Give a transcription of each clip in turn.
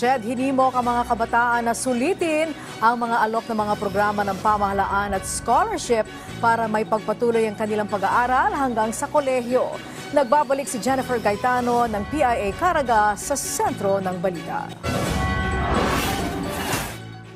CHED hinimok ang mga kabataan na sulitin ang mga alok ng mga programa ng pamahalaan at scholarship para may pagpatuloy ang kanilang pag-aaral hanggang sa kolehiyo. Nagbabalik si Jennifer Gaetano ng PIA Caraga sa sentro ng balita.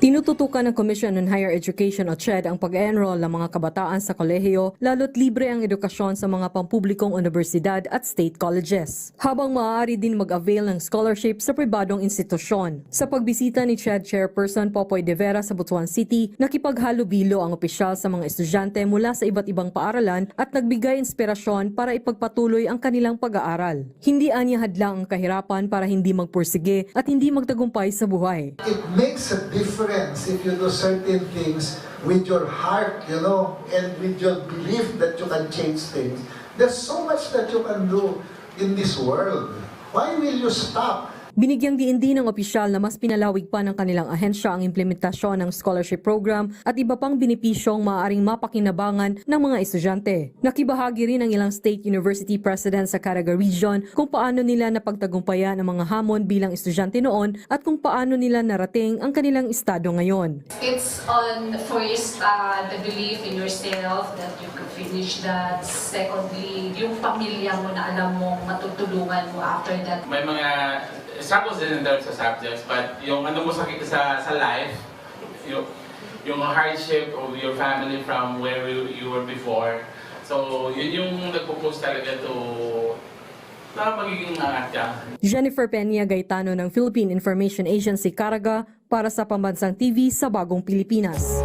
Tinututukan ng Commission on Higher Education o CHED ang pag-enroll ng mga kabataan sa kolehiyo lalo't libre ang edukasyon sa mga pampublikong universidad at state colleges. Habang maaari din mag-avail ng scholarship sa pribadong institusyon. Sa pagbisita ni CHED Chairperson Popoy De Vera sa Butuan City, nakipaghalubilo ang opisyal sa mga estudyante mula sa iba't ibang paaralan at nagbigay inspirasyon para ipagpatuloy ang kanilang pag-aaral. Hindi anya hadlang ang kahirapan para hindi magpursige at hindi magtagumpay sa buhay. it makes a difference if you do certain things with your heart, you know, and with your belief that you can change things. There's so much that you can do in this world. Why will you stop? Binigyang diin din ng opisyal na mas pinalawig pa ng kanilang ahensya ang implementasyon ng scholarship program at iba pang benepisyong maaaring mapakinabangan ng mga estudyante. Nakibahagi rin ang ilang state university president sa Caraga Region kung paano nila napagtagumpayan ang mga hamon bilang estudyante noon at kung paano nila narating ang kanilang estado ngayon. It's on first uh, the belief in yourself that you could finish that. Secondly, yung pamilya mo na alam mong matutulungan mo after that. may mga struggles din in terms of subjects, but yung ano mo sa, sa, sa life, yung, yung hardship of your family from where you, you were before, so yun yung nagpo-push talaga to na magiging angat ka. Jennifer Peña Gaetano ng Philippine Information Agency Caraga para sa Pambansang TV sa Bagong Pilipinas.